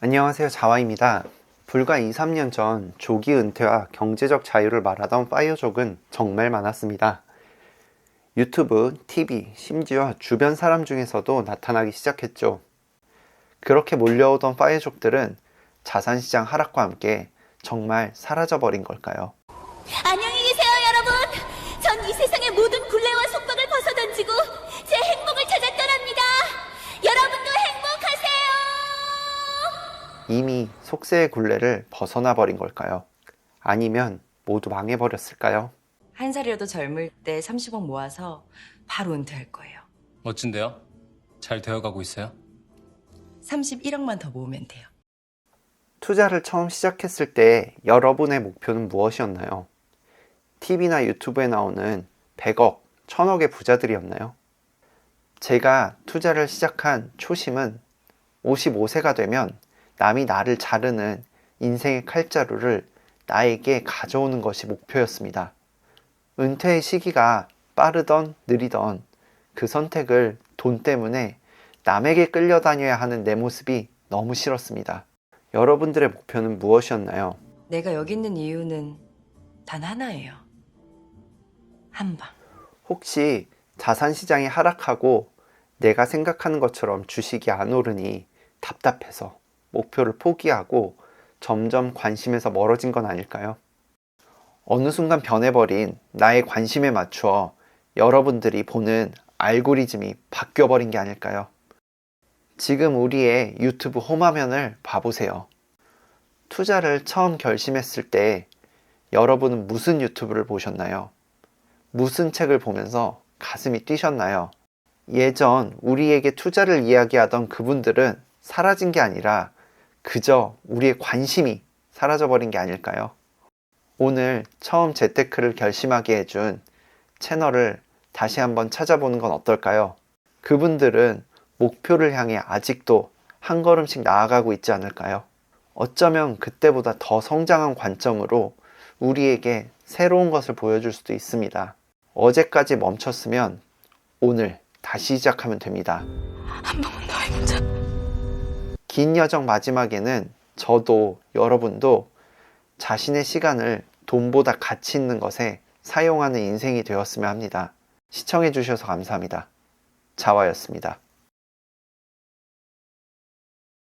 안녕하세요. 자와입니다. 불과 2, 3년 전 조기 은퇴와 경제적 자유를 말하던 파이어족은 정말 많았습니다. 유튜브, TV, 심지어 주변 사람 중에서도 나타나기 시작했죠. 그렇게 몰려오던 파이어족들은 자산시장 하락과 함께 정말 사라져버린 걸까요? 안녕히 계세요, 여러분. 전 이 세상의 모든 굴레와 속박을 벗어던지고 이미 속세의 굴레를 벗어나 버린 걸까요? 아니면 모두 망해버렸을까요? 한 살이라도 젊을 때 30억 모아서 바로 은퇴할 거예요. 멋진데요? 잘 되어가고 있어요? 31억만 더 모으면 돼요. 투자를 처음 시작했을 때 여러분의 목표는 무엇이었나요? TV나 유튜브에 나오는 100억, 1000억의 부자들이었나요? 제가 투자를 시작한 초심은 55세가 되면 남이 나를 자르는 인생의 칼자루를 나에게 가져오는 것이 목표였습니다. 은퇴의 시기가 빠르던 느리던 그 선택을 돈 때문에 남에게 끌려다녀야 하는 내 모습이 너무 싫었습니다. 여러분들의 목표는 무엇이었나요? 내가 여기 있는 이유는 단 하나예요. 한 방. 혹시 자산 시장이 하락하고 내가 생각하는 것처럼 주식이 안 오르니 답답해서 목표를 포기하고 점점 관심에서 멀어진 건 아닐까요? 어느 순간 변해버린 나의 관심에 맞추어 여러분들이 보는 알고리즘이 바뀌어버린 게 아닐까요? 지금 우리의 유튜브 홈화면을 봐보세요. 투자를 처음 결심했을 때 여러분은 무슨 유튜브를 보셨나요? 무슨 책을 보면서 가슴이 뛰셨나요? 예전 우리에게 투자를 이야기하던 그분들은 사라진 게 아니라 그저 우리의 관심이 사라져버린 게 아닐까요? 오늘 처음 재테크를 결심하게 해준 채널을 다시 한번 찾아보는 건 어떨까요? 그분들은 목표를 향해 아직도 한 걸음씩 나아가고 있지 않을까요? 어쩌면 그때보다 더 성장한 관점으로 우리에게 새로운 것을 보여줄 수도 있습니다. 어제까지 멈췄으면 오늘 다시 시작하면 됩니다. 한 번만 더 해보자. 긴 여정 마지막에는 저도 여러분도 자신의 시간을 돈보다 가치 있는 것에 사용하는 인생이 되었으면 합니다. 시청해 주셔서 감사합니다. 자와였습니다.